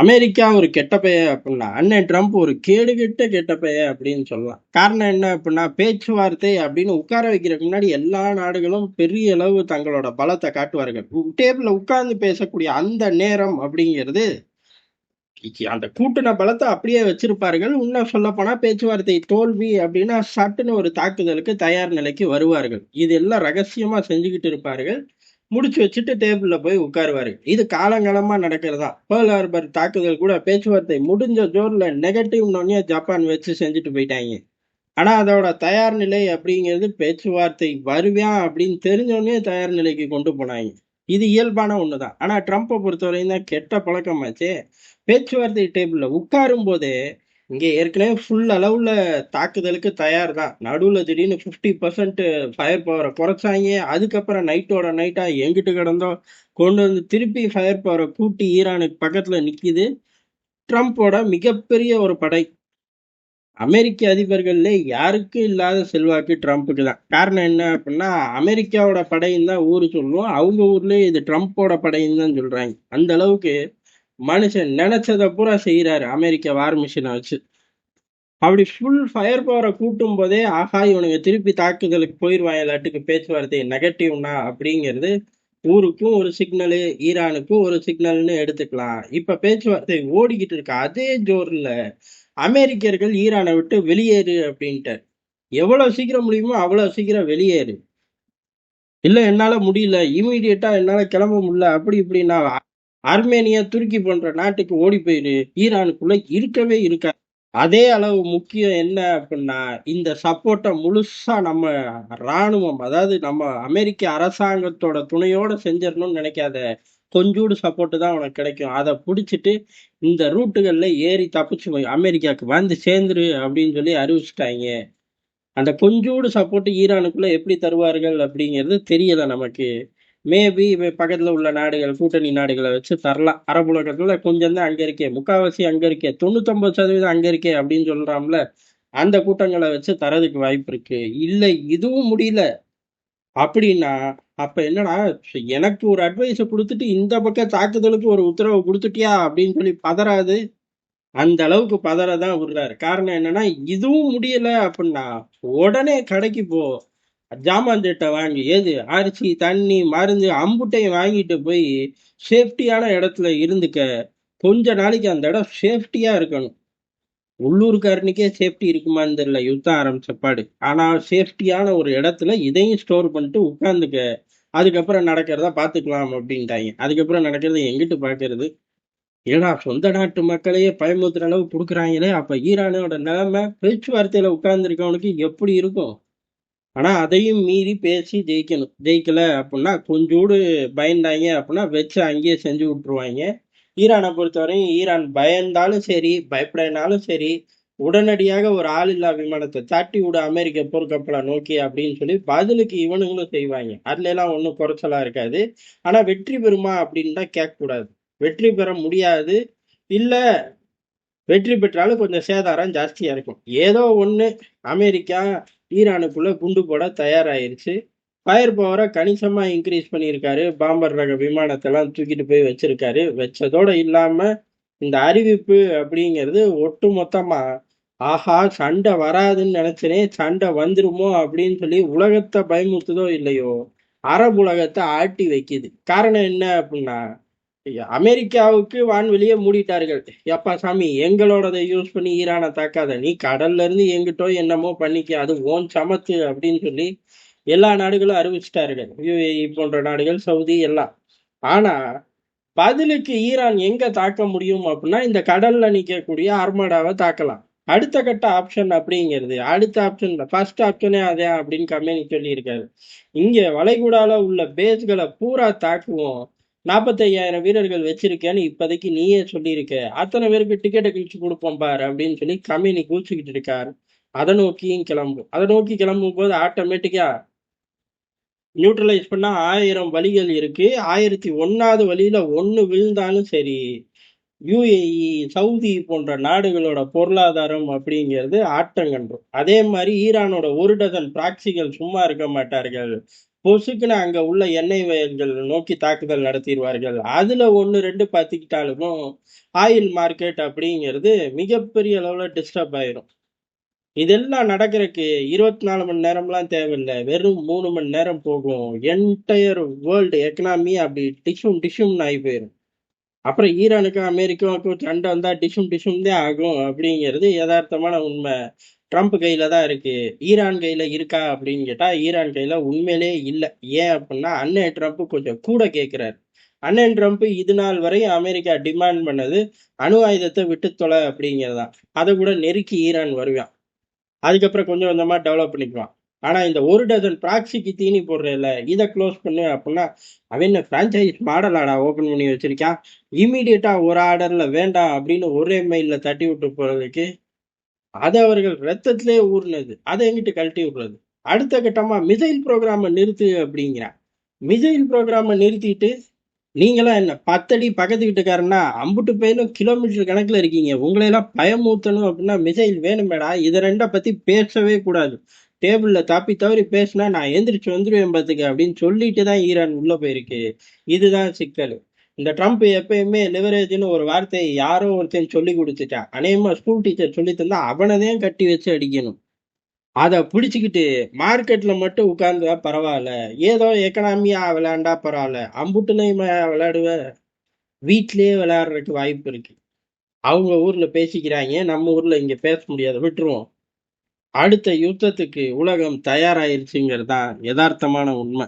America ஒரு கெட்ட பெயர் அப்படின்னா அண்ணன் ட்ரம்ப் ஒரு கேடுகெட்ட கெட்ட பெயர் அப்படின்னு சொல்லலாம். காரணம் என்ன அப்படின்னா பேச்சுவார்த்தை அப்படின்னு உட்கார வைக்கிறதுக்கு முன்னாடி எல்லா நாடுகளும் பெரிய அளவு தங்களோட பலத்தை காட்டுவார்கள். டேபிளில் உட்கார்ந்து பேசக்கூடிய அந்த நேரம் அப்படிங்கிறது அந்த கூட்டின பலத்தை அப்படியே வச்சிருப்பார்கள். இன்னும் சொல்ல போனா பேச்சுவார்த்தை தோல்வி அப்படின்னா சட்டுன்னு ஒரு தாக்குதலுக்கு தயார் நிலைக்கு வருவார்கள். இது எல்லாம் ரகசியமா செஞ்சுக்கிட்டு இருப்பார்கள். முடிச்சு வச்சுட்டு டேபிள்ல போய் உட்காருவாரு. இது காலங்காலமா நடக்கிறதா? பேர்ல் ஹார்பர் தாக்குதல் கூட பேச்சுவார்த்தை முடிஞ்ச ஜோர்ல நெகட்டிவ் நோனியா ஜப்பான் வச்சு செஞ்சுட்டு போயிட்டாங்க. ஆனா அதோட தயார் நிலை அப்படிங்கிறது பேச்சுவார்த்தை வருவேன் அப்படின்னு தெரிஞ்சோடனே தயார் நிலைக்கு கொண்டு போனாங்க. இது இயல்பான ஒண்ணுதான். ஆனா ட்ரம்ப்பை பொறுத்தவரையும் தான் கெட்ட பழக்கமாச்சே. பேச்சுவார்த்தை டேபிள்ல உட்காரும் போதே இங்கே ஏற்கனவே ஃபுல் அளவுல தாக்குதலுக்கு தயார் தான் நடுவில் திடீர்னு ஃபிஃப்டி பர்சன்ட் ஃபயர் பவரை குறைச்சாங்க. அதுக்கப்புறம் நைட்டோட நைட்டாக எங்கிட்டு கிடந்தோ கொண்டு வந்து திருப்பி ஃபயர் பவரை கூட்டி ஈரானுக்கு பக்கத்தில் நிற்கிது ட்ரம்ப்போட மிகப்பெரிய ஒரு படை. அமெரிக்க அதிபர்கள்ல யாருக்கும் இல்லாத செல்வாக்கு ட்ரம்ப்புக்கு தான். காரணம் என்ன அப்படின்னா அமெரிக்காவோட படையும் தான் ஊர் சொல்லுவோம். அவங்க ஊர்லேயே இது ட்ரம்ப்போட படையும் தான் சொல்கிறாங்க அந்த அளவுக்கு மனுஷன் நினைச்சதை பூரா செய்யறாரு அமெரிக்க வார் மிஷினை வச்சு. அப்படி ஃபுல் ஃபயர் பவரை கூட்டும் போதே ஆஹா இவனுங்க திருப்பி தாக்குதலுக்கு போயிடுவாங்க எல்லாட்டுக்கு பேச்சுவார்த்தை நெகட்டிவ்னா அப்படிங்கிறது ஊருக்கும் ஒரு சிக்னலு ஈரானுக்கும் ஒரு சிக்னல்னு எடுத்துக்கலாம். இப்ப பேச்சுவார்த்தை ஓடிக்கிட்டு இருக்கு. அதே ஜோர்ல அமெரிக்கர்கள் ஈரானை விட்டு வெளியேறு அப்படின்ட்டு எவ்வளவு சீக்கிரம் முடியுமோ அவ்வளவு சீக்கிரம் வெளியேறு. இல்ல என்னால முடியல. இமீடியட்டாக என்னால கிளம்ப முடியல. அப்படி இப்படின்னா ஆர்மேனியா துருக்கி போன்ற நாட்டுக்கு ஓடி போயிரு. ஈரானுக்குள்ள இருக்கவே இருக்காது. அதே அளவு முக்கியம் என்ன அப்படின்னா இந்த சப்போர்ட்டை முழுசா நம்ம ராணுவம் அதாவது நம்ம அமெரிக்க அரசாங்கத்தோட துணையோட செஞ்சிடணும்னு நினைக்காத கொஞ்சூடு சப்போர்ட்டு தான் உனக்கு கிடைக்கும். அதை பிடிச்சிட்டு இந்த ரூட்டுகளில் ஏறி தப்பிச்சு போய் அமெரிக்காவுக்கு வந்து சேர்ந்துரு அப்படின்னு சொல்லி அறிவிச்சிட்டாங்க. அந்த கொஞ்சூடு சப்போர்ட்டு ஈரானுக்குள்ள எப்படி தருவார்கள் அப்படிங்கிறது தெரியல நமக்கு. மேபி பக்கத்துல உள்ள நாடுகள் கூட்டணி நாடுகளை வச்சு தரலாம். அரபு உலகத்தில் கொஞ்சம் தான் அங்க இருக்கே. முக்காவாசி அங்க இருக்கே. தொண்ணூத்தொம்பது சதவீதம் அங்க இருக்கே அப்படின்னு சொல்றாம்ல அந்த கூட்டங்களை வச்சு தரதுக்கு வாய்ப்பு இருக்கு. இல்லை இதுவும் முடியல. அப்படின்னா அப்ப என்னடா எனக்கு ஒரு அட்வைஸை கொடுத்துட்டு இந்த பக்கம் தாக்குதலுக்கு ஒரு உத்தரவு கொடுத்துட்டியா அப்படின்னு சொல்லி பதறாது. அந்த அளவுக்கு பதற தான் விடுறாரு. காரணம் என்னன்னா இதுவும் முடியல அப்படின்னா உடனே கடைக்கு போ. ஜாமான் வாங்கி ஏது அரிசி தண்ணி மருந்து அம்புட்டையும் வாங்கிட்டு போய் சேஃப்டியான இடத்துல இருந்துக்க. கொஞ்ச நாளைக்கு அந்த இடம் சேஃப்டியா இருக்கணும். உள்ளூர்காரனுக்கே சேஃப்டி இருக்குமான்னு தெரியல. யுத்தம் ஆரம்பிச்சப்பாடு ஆனா சேஃப்டியான ஒரு இடத்துல இதையும் ஸ்டோர் பண்ணிட்டு உட்காந்துக்க அதுக்கப்புறம் நடக்கிறதா பாத்துக்கலாம் அப்படின்ட்டாங்க. அதுக்கப்புறம் நடக்கிறத எங்கிட்டு பாக்குறது ஏன்னா சொந்த நாட்டு மக்களையே பயமுறுத்துற அளவு கொடுக்குறாங்களே. அப்ப ஈரானோட நிலைமை பேச்சுவார்த்தையில உட்கார்ந்துருக்கவனுக்கு எப்படி இருக்கும்? ஆனால் அதையும் மீறி பேசி ஜெயிக்கணும். ஜெயிக்கல அப்படின்னா கொஞ்சோடு பயந்தாங்க அப்படின்னா வச்சு அங்கேயே செஞ்சு விட்டுருவாங்க ஈரானை பொறுத்தவரையும் ஈரான் பயந்தாலும் சரி பயப்படனாலும் சரி உடனடியாக ஒரு ஆளில்லா விமானத்தை தாட்டி விட அமெரிக்க போர்க்கப்பலை நோக்கி அப்படின்னு சொல்லி பதிலுக்கு இவனுங்களும் செய்வாங்க. அதுல எல்லாம் ஒன்றும் குறைச்சலா இருக்காது. ஆனா வெற்றி பெறுமா அப்படின்னு தான் கேட்கக்கூடாது. வெற்றி பெற முடியாது. இல்லை வெற்றி பெற்றாலும் கொஞ்சம் சேதாரம் ஜாஸ்தியாக இருக்கும். ஏதோ ஒன்று அமெரிக்கா ஈரானுக்குள்ள குண்டு போட தயாராயிருச்சு. ஃபயர் பவரை கணிசமா இன்க்ரீஸ் பண்ணியிருக்காரு. பாம்பர் ரக விமானத்தெல்லாம் தூக்கிட்டு போய் வச்சிருக்காரு. வச்சதோட இல்லாம இந்த அறிவிப்பு அப்படிங்கிறது ஒட்டு மொத்தமா ஆஹா சண்டை வராதுன்னு நினைச்சனே சண்டை வந்துருமோ? அப்படின்னு சொல்லி உலகத்தை பயமுறுத்துதோ இல்லையோ அரபு உலகத்தை ஆட்டி வைக்குது. காரணம் என்ன அப்படின்னா அமெரிக்காவுக்கு வான்வெளியே மூடிட்டார்கள். எப்பா சாமி எங்களோடதை யூஸ் பண்ணி ஈரானை தாக்காத நீ கடல்ல இருந்து எங்கிட்டோ என்னமோ பண்ணிக்க அது ஓன் சமத்து அப்படின்னு சொல்லி எல்லா நாடுகளும் அறிவிச்சிட்டார்கள். யுஏஇ போன்ற நாடுகள் சவுதி எல்லாம். ஆனா பதிலுக்கு ஈரான் எங்க தாக்க முடியும் அப்படின்னா இந்த கடல்ல நிக்கக்கூடிய அர்மடாவை தாக்கலாம். அடுத்த கட்ட ஆப்ஷன் அப்படிங்கிறது அடுத்த ஆப்ஷன் ஃபர்ஸ்ட் ஆப்ஷனே அதே அப்படின்னு கம்பெனி சொல்லியிருக்காரு. இங்க வளைகுடால உள்ள பேஸ்களை பூரா தாக்குவோம். நாற்பத்தையாயிரம் வீரர்கள் வச்சிருக்கேன்னு இப்போதைக்கு நீயே சொல்லியிருக்க. அத்தனை பேருக்கு டிக்கெட்டை கிழிச்சு கொடுப்போம் பாரு அப்படின்னு சொல்லி கம்பெனி கூச்சிக்கிட்டு இருக்காரு. அதை நோக்கியும் கிளம்பும். அதை நோக்கி கிளம்பும் போது ஆட்டோமேட்டிக்கா நியூட்ரலைஸ் பண்ணா ஆயிரம் வழிகள் இருக்கு. ஆயிரத்தி ஒன்னாவது வழியில ஒன்று விழுந்தாலும் சரி யுஏஇ சவுதி போன்ற நாடுகளோட பொருளாதாரம் அப்படிங்கிறது ஆட்டங்கன்றும் அதே மாதிரி ஈரானோட ஒரு டசன் பிராக்சிகள் சும்மா இருக்க மாட்டார்கள். பொசுக்குன்னு அங்க உள்ள எண்ணெய் வயல்கள் நோக்கி தாக்குதல் நடத்திடுவார்கள் அதுல 1, 2 பத்திக்கிட்டாலும் ஆயில் மார்க்கெட் அப்படிங்கிறது மிகப்பெரிய அளவில் டிஸ்டர்ப் ஆயிரும். இதெல்லாம் நடக்கறதுக்கு இருபத்தி நாலு மணி நேரம்லாம் தேவையில்ல. வெறும் மூணு மணி நேரம் போகும். என்டையர் வேர்ல்டு எக்கனாமி அப்படி டிஷும் டிஷும்னு ஆகி போயிடும் அப்புறம் ஈரானுக்கும், அமெரிக்காவுக்கும் சண்டை வந்தால் டிஷும் டிஷும் தான் ஆகும் அப்படிங்கிறது எதார்த்தமான உண்மை. ட்ரம்ப் கையில தான் இருக்கு. ஈரான் கையில இருக்கா அப்படின்னு கேட்டா, ஈரான் கையில உண்மையிலேயே இல்லை ஏன் அப்படின்னா, அண்ணன் ட்ரம்ப் கொஞ்சம் கூட கேட்கிறாரு. அண்ணன் ட்ரம்ப் இது நாள் வரை அமெரிக்கா டிமாண்ட் பண்ணது அணு ஆயுதத்தை விட்டு தொலை அப்படிங்கிறதுதான். அதை கூட நெருக்கி ஈரான் வருவான். அதுக்கப்புறம் கொஞ்சம் கொஞ்சமா டெவலப் பண்ணிக்குவான். ஆனா இந்த ஒரு டசன் ப்ராக்சிக்கு தீனி போடுறதில்ல இதை க்ளோஸ் பண்ணு அப்படின்னா, அவன் என்ன பிரான்சைஸ் மாடலாடா ஓப்பன் பண்ணி வச்சிருக்கான். இமீடியட்டா ஒரு ஆர்டர்ல வேண்டாம் அப்படின்னு ஒரே மெயில்ல தட்டி விட்டு போறதுக்கு, அது அவர்கள் ரத்தத்திலே ஊறுனது. அதை எங்கிட்டு கழட்டி விடுறது. அடுத்த கட்டமா மிசைல் ப்ரோக்ராமை நிறுத்து அப்படிங்கிறான். மிசைல் ப்ரோக்ராமை நிறுத்திட்டு, நீங்களாம் என்ன பத்தடி பக்கத்து வீட்டுக்காரன்னா, அம்புட்டு பேரும் கிலோமீட்டர் கணக்குல இருக்கீங்க. உங்களையெல்லாம் பயமூத்தணும் அப்படின்னா மிசைல் வேணுமேடா. இதை ரெண்டை பத்தி பேசவே கூடாது. டேபிள்ல தப்பி தவறி பேசினா நான் எந்திரிச்சு வந்துருவேன் பார்த்துக்க அப்படின்னு சொல்லிட்டு தான் ஈரான் உள்ளே போயிருக்கு. இதுதான் சிக்கல். இந்த ட்ரம்ப் எப்பயுமே லிவரேஜ்னு ஒரு வார்த்தையை யாரோ ஒருத்தன் சொல்லிக் கொடுத்துட்டா அநேகமா ஸ்கூல் டீச்சர் சொல்லி தந்தா அவனதான் கட்டி வச்சு அடிக்கணும். அதை பிடிச்சிக்கிட்டு மார்க்கெட்ல மட்டும் உட்கார்ந்தா பரவாயில்ல. ஏதோ எக்கனாமியா விளையாண்டா பரவாயில்ல. அம்புட்டுலயுமா விளையாடுவ? வீட்லயே விளையாடுறதுக்கு வாய்ப்பு இருக்கு. அவங்க ஊர்ல பேசிக்கிறாங்க. நம்ம ஊர்ல இங்க பேச முடியாது. விட்டுருவோம். அடுத்த யுத்தத்துக்கு உலகம் தயாராயிருச்சுங்கிறது தான் எதார்த்தமான உண்மை.